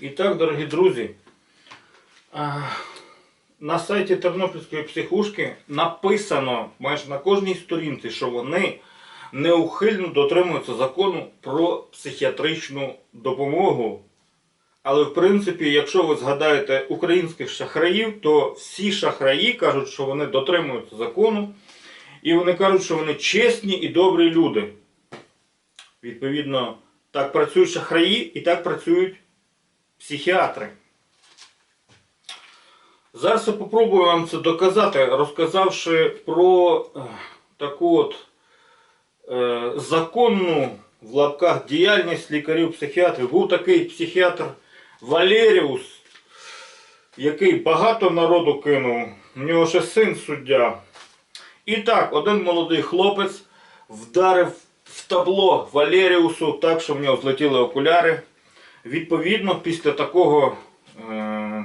І так, дорогі друзі, на сайті Тернопільської психушки написано майже на кожній сторінці, що вони неухильно дотримуються закону про психіатричну допомогу. Але в принципі, якщо ви згадаєте українських шахраїв, то всі шахраї кажуть, що вони дотримуються закону, і вони кажуть, що вони чесні і добрі люди. Відповідно, так працюють шахраї і так працюють психіатри. Зараз я попробую вам це доказати, розказавши про е, таку от е, законну в лапках діяльність лікарів-психіатрів. Був такий психіатр Валеріус, який багато народу кинув. У нього ще син суддя. І так, один молодий хлопець вдарив в табло Валеріусу так, що в нього злетіли окуляри. Відповідно, після такого е,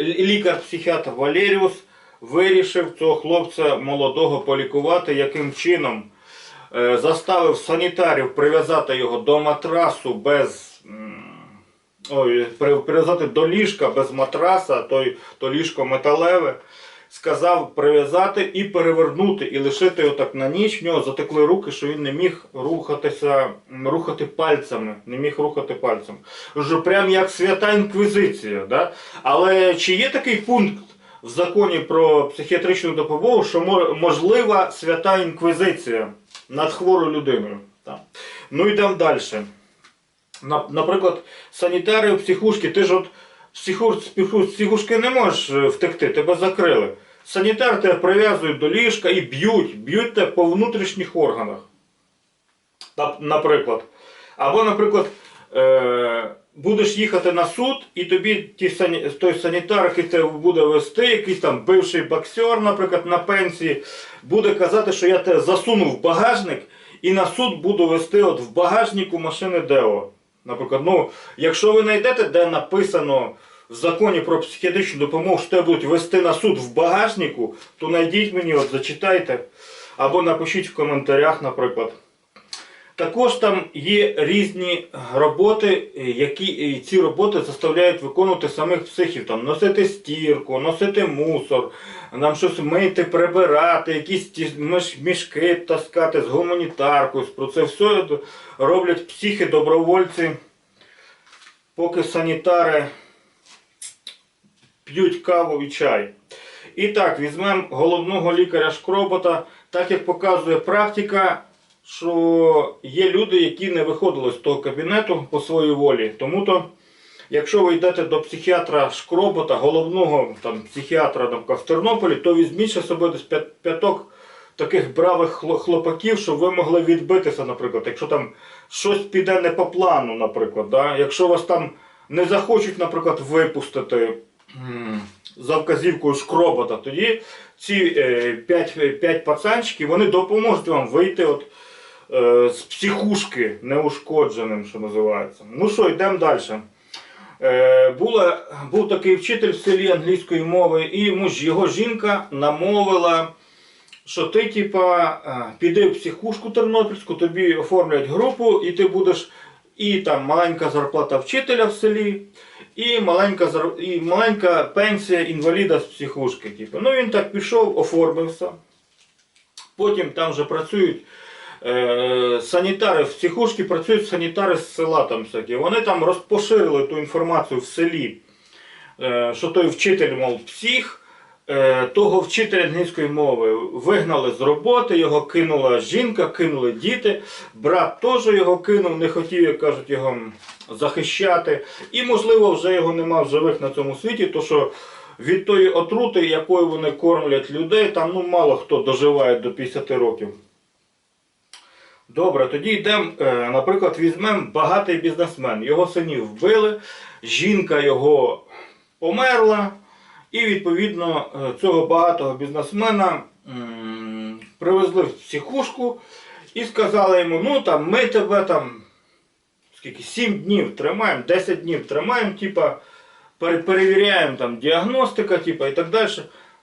лікар-психіатр Валеріус вирішив цього хлопця молодого полікувати, яким чином е, заставив санітарів прив'язати його до матрасу без. Ой, прив'язати до ліжка без матраса, той, то ліжко металеве. Сказав прив'язати і перевернути, і лишити його так на ніч. В нього затекли руки, що він не міг рухатися, рухати пальцями. Не міг рухати пальцем. Вже прям як свята інквізиція. Да? Але чи є такий пункт в законі про психіатричну допомогу, що можлива свята інквізиція над хворою людиною? Так. Ну йдемо далі. Наприклад, санітари у психушки, ти ж от психушки не можеш е, втекти, тебе закрили. Санітар тебе прив'язують до ліжка і б'ють, б'ють тебе по внутрішніх органах. Наприклад. Або, наприклад, е, будеш їхати на суд, і тобі той санітар, який тебе буде вести, якийсь там бивший боксер, наприклад, на пенсії, буде казати, що я тебе засунув в багажник і на суд буду вести от в багажнику машини Део. Наприклад, ну, якщо ви знайдете, де написано в законі про психіатричну допомогу, що тебе будуть вести на суд в багажнику, то знайдіть мені, от зачитайте, або напишіть в коментарях, наприклад. Також там є різні роботи, які ці роботи заставляють виконувати самих психів. Там носити стірку, носити мусор, нам щось мити, прибирати, якісь мішки таскати з гуманітаркою. Про це все роблять психи-добровольці, поки санітари п'ють каву і чай. І так, візьмемо головного лікаря Шкробота, так як показує практика, що є люди, які не виходили з того кабінету по своїй волі. Тому то, якщо ви йдете до психіатра Шкробота, головного там, психіатра там, в Тернополі, то візьміть з собою десь п'яток таких бравих хлопаків, щоб ви могли відбитися, наприклад, якщо там щось піде не по плану, наприклад, да? якщо вас там не захочуть, наприклад, випустити за вказівкою шкробота, тоді ці е, п'ять, п'ять пацанчиків вони допоможуть вам вийти от, е, з психушки неушкодженим, що називається. Ну що, йдемо далі. Е, була, був такий вчитель в селі англійської мови, і йому ж його жінка намовила, що ти, типа, е, піди в психушку тернопільську, тобі оформлять групу, і ти будеш і там маленька зарплата вчителя в селі, і маленька, і маленька пенсія інваліда з психушки. Типу. Ну він так пішов, оформився. Потім там вже працюють е, санітари в психушці, працюють санітари з села там всякі. Вони там розпоширили ту інформацію в селі, е, що той вчитель, мов, псих. Е, того вчителя англійської мови вигнали з роботи, його кинула жінка, кинули діти. Брат теж його кинув, не хотів, як кажуть, його захищати. І, можливо, вже його нема в живих на цьому світі, то що від тої отрути, якою вони кормлять людей, там ну, мало хто доживає до 50 років. Добре, тоді йдемо, е, наприклад, візьмемо багатий бізнесмен. Його синів вбили, жінка його померла, і відповідно е, цього багатого бізнесмена привезли в психушку і сказали йому, ну там ми тебе там скільки, 7 днів тримаємо, 10 днів тримаємо, типа, перевіряємо там діагностика, типа, і так далі.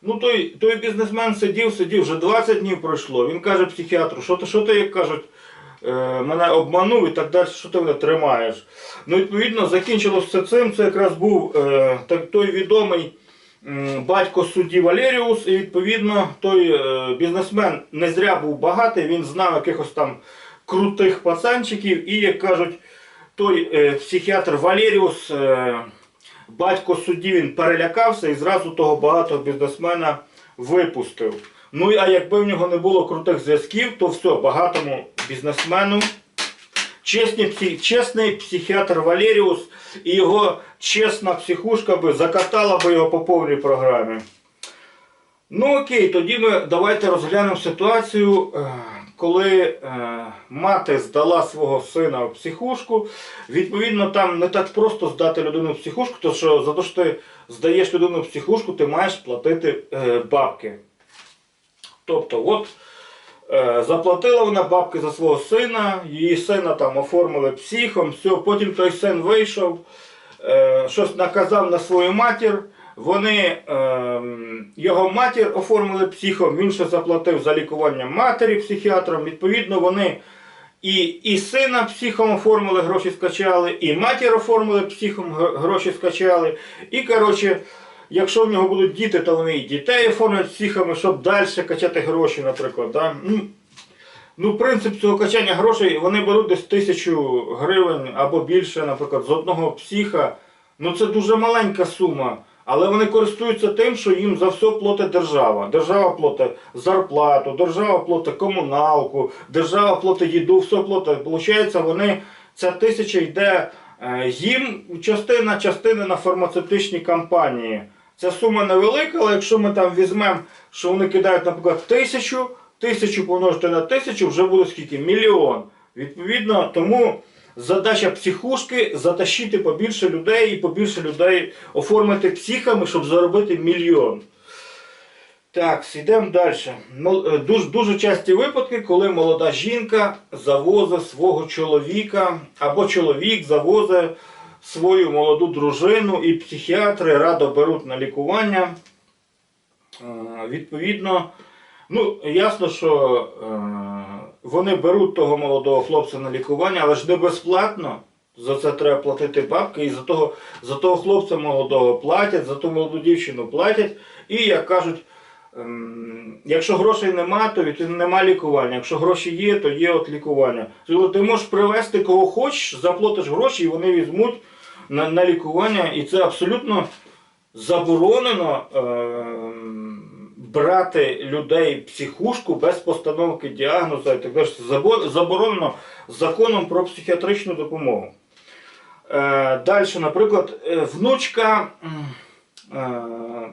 Ну той, той бізнесмен сидів, сидів, вже 20 днів пройшло. Він каже психіатру, що ти, що ти, як кажуть, е, мене обманув і так далі, що ти мене тримаєш. Ну, відповідно, закінчилось все цим. Це якраз був е, так, той відомий батько судді Валеріус, і відповідно той е, бізнесмен не зря був багатий, він знав якихось там крутих пацанчиків, і як кажуть, той е, психіатр Валеріус, е, батько судді, він перелякався і зразу того багатого бізнесмена випустив. Ну а якби в нього не було крутих зв'язків, то все, багатому бізнесмену чесний, псих, чесний психіатр Валеріус і його чесна психушка би закатала би його по повній програмі. Ну окей, тоді ми давайте розглянемо ситуацію, е, коли е, мати здала свого сина в психушку. Відповідно, там не так просто здати людину в психушку, тому що за те, що ти здаєш людину в психушку, ти маєш платити е, бабки. Тобто, от заплатила вона бабки за свого сина, її сина там оформили психом, все, потім той син вийшов, е, щось наказав на свою матір. Вони е, його матір оформили психом, він ще заплатив за лікування матері психіатром. Відповідно, вони і, і сина психом оформили, гроші скачали, і матір оформили психом, гроші скачали. І коротше, якщо в нього будуть діти, то вони і дітей оформлять психами, щоб далі качати гроші, наприклад. Да? Ну, Ну, принцип цього качання грошей, вони беруть десь тисячу гривень або більше, наприклад, з одного психа. Ну це дуже маленька сума. Але вони користуються тим, що їм за все платить держава. Держава платить зарплату, держава платить комуналку, держава платить їду, все платить. Получається, вони ця тисяча йде е, їм частина частини на фармацевтичні компанії. Ця сума невелика, але якщо ми там візьмемо, що вони кидають, наприклад, тисячу, тисячу помножити на тисячу, вже буде скільки? Мільйон. Відповідно, тому задача психушки затащити побільше людей і побільше людей оформити психами, щоб заробити мільйон. Так, йдемо далі. Дуже, дуже часті випадки, коли молода жінка завозить свого чоловіка, або чоловік завозить свою молоду дружину, і психіатри радо беруть на лікування. Е, Відповідно, ну, ясно, що е, вони беруть того молодого хлопця на лікування, але ж не безплатно. За це треба платити бабки, і за того, за того хлопця молодого платять, за ту молоду дівчину платять. І як кажуть, якщо грошей нема, то від- нема лікування. Якщо гроші є, то є от лікування. Тобто ти можеш привезти кого хочеш, заплатиш гроші, і вони візьмуть на, на лікування. І це абсолютно заборонено ем, брати людей психушку без постановки діагнозу і так далі. Заборонено законом про психіатричну допомогу. Е, Далі, наприклад, е, внучка е,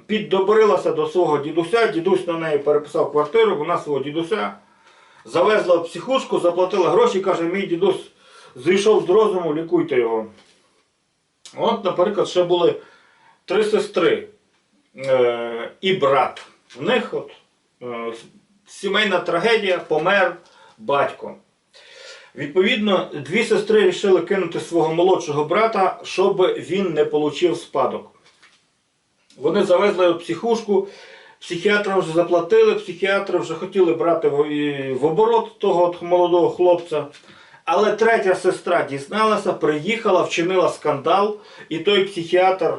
піддобрилася до свого дідуся, дідусь на неї переписав квартиру, вона свого дідуся завезла в психушку, заплатила гроші, каже, мій дідусь зійшов з розуму, лікуйте його. От, наприклад, ще були три сестри е, і брат. В них от, е, сімейна трагедія, помер батько. Відповідно, дві сестри вирішили кинути свого молодшого брата, щоб він не отримав спадок. Вони завезли в психушку, психіатрам вже заплатили, психіатри вже хотіли брати в, оборот того от молодого хлопця. Але третя сестра дізналася, приїхала, вчинила скандал, і той психіатр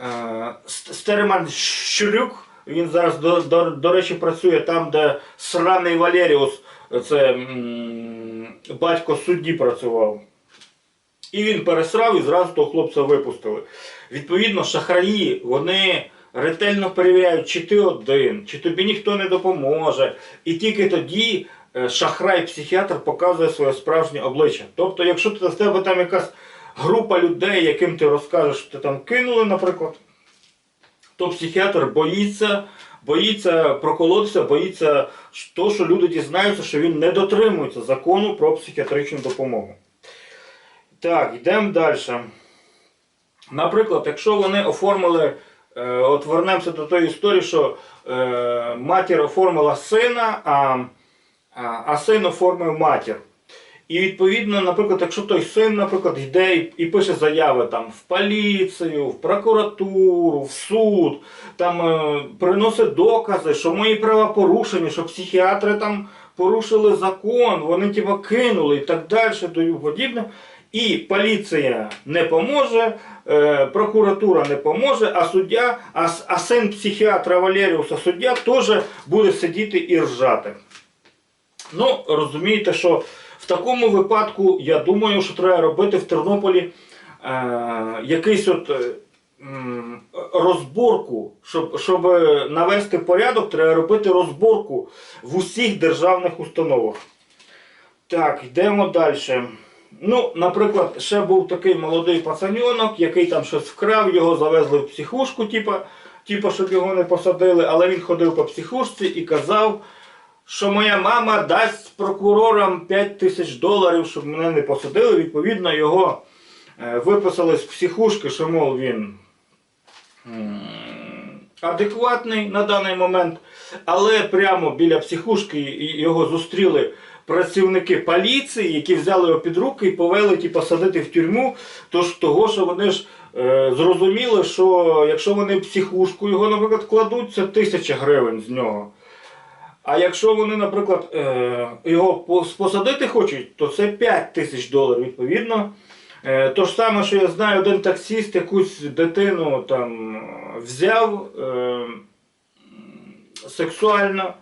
е, Стереман Щурюк, він зараз, до, до, до речі, працює там, де сраний Валеріус, це м, батько судді працював. І він пересрав і зразу того хлопця випустили. Відповідно, шахраї, вони ретельно перевіряють, чи ти один, чи тобі ніхто не допоможе. І тільки тоді е, шахрай-психіатр показує своє справжнє обличчя. Тобто, якщо ти- в тебе там якась група людей, яким ти розкажеш, що ти там кинули, наприклад, то психіатр боїться, боїться проколотися, боїться то, що люди дізнаються, що він не дотримується закону про психіатричну допомогу. Так, йдемо далі. Наприклад, якщо вони оформили, е, от вернемося до тої історії, що е, матір оформила сина, а, а, син оформив матір. І відповідно, наприклад, якщо той син, наприклад, йде і, пише заяви там в поліцію, в прокуратуру, в суд, там е, приносить докази, що мої права порушені, що психіатри там порушили закон, вони типа кинули і так далі, тому подібне. І поліція не поможе, е, прокуратура не поможе, а суддя, а, а син психіатра Валеріуса суддя теж буде сидіти і ржати. Ну, розумієте, що в такому випадку, я думаю, що треба робити в Тернополі е, якийсь от. е, Розборку, щоб, щоб навести порядок, треба робити розборку в усіх державних установах. Так, йдемо далі. Ну, наприклад, ще був такий молодий пацаньонок, який там щось вкрав, його завезли в психушку, типа, типа, щоб його не посадили, але він ходив по психушці і казав, що моя мама дасть прокурорам 5 тисяч доларів, щоб мене не посадили. Відповідно, його е, виписали з психушки, що мов він адекватний на даний момент, але прямо біля психушки його зустріли працівники поліції, які взяли його під руки і повели ті посадити в тюрму. Тож того, що вони ж е, зрозуміли, що якщо вони психушку його, наприклад, кладуть, це тисяча гривень з нього. А якщо вони, наприклад, е, його пос- посадити хочуть, то це 5 тисяч доларів відповідно. Е, То ж саме, що я знаю, один таксіст якусь дитину там взяв е, сексуально,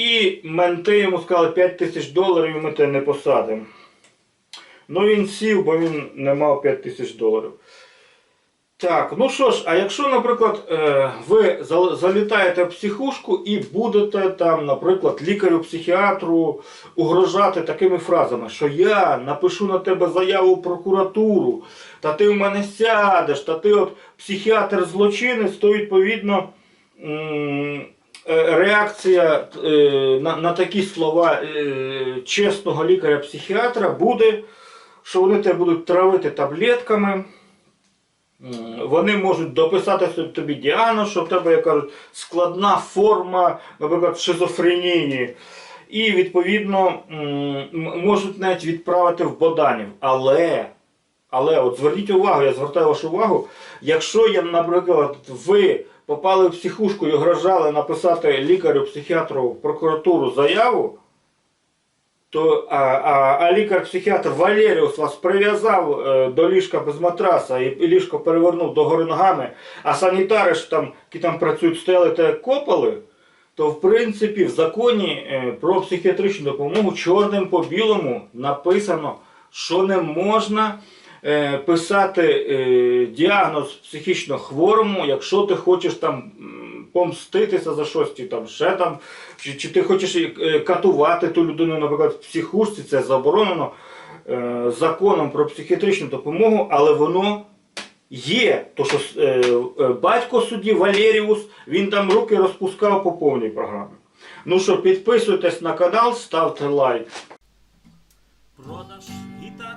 і менти йому сказали 5 тисяч доларів, ми тебе не посадимо. Ну він сів, бо він не мав 5 тисяч доларів. Так, ну що ж, а якщо, наприклад, е, ви залітаєте в психушку і будете там, наприклад, лікарю-психіатру угрожати такими фразами, що я напишу на тебе заяву в прокуратуру, та ти в мене сядеш, та ти от психіатр злочинець, то відповідно реакція е, на, на такі слова е, чесного лікаря-психіатра буде, що вони тебе будуть травити таблетками. Вони можуть дописати тобі діагноз, що в тебе, як кажуть, складна форма, наприклад, шизофренії. І відповідно можуть навіть відправити в Боданів. Але, але от зверніть увагу, я звертаю вашу увагу, якщо я, наприклад, ви попали в психушку і огрожали написати лікарю, психіатру прокуратуру заяву, то, а, а, а лікар-психіатр Валеріус вас прив'язав е, до ліжка без матраса і, і ліжко перевернув до гори ногами, а санітари ж там, які там працюють, стояли та копали, то в принципі в законі е, про психіатричну допомогу чорним по білому написано, що не можна писати е, діагноз психічно хворому, якщо ти хочеш там помститися за щось, чи там ще там, чи, чи ти хочеш е, катувати ту людину, наприклад, в психушці, це заборонено е, законом про психіатричну допомогу, але воно є. То що е, е, батько судді Валеріус, він там руки розпускав по повній програмі. Ну що, підписуйтесь на канал, ставте лайк. Продаж гітар,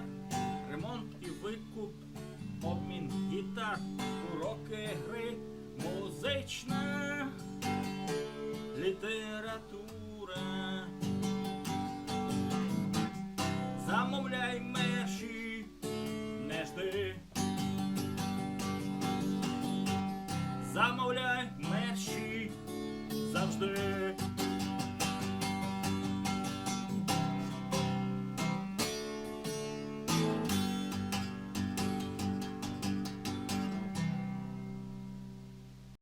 музична література.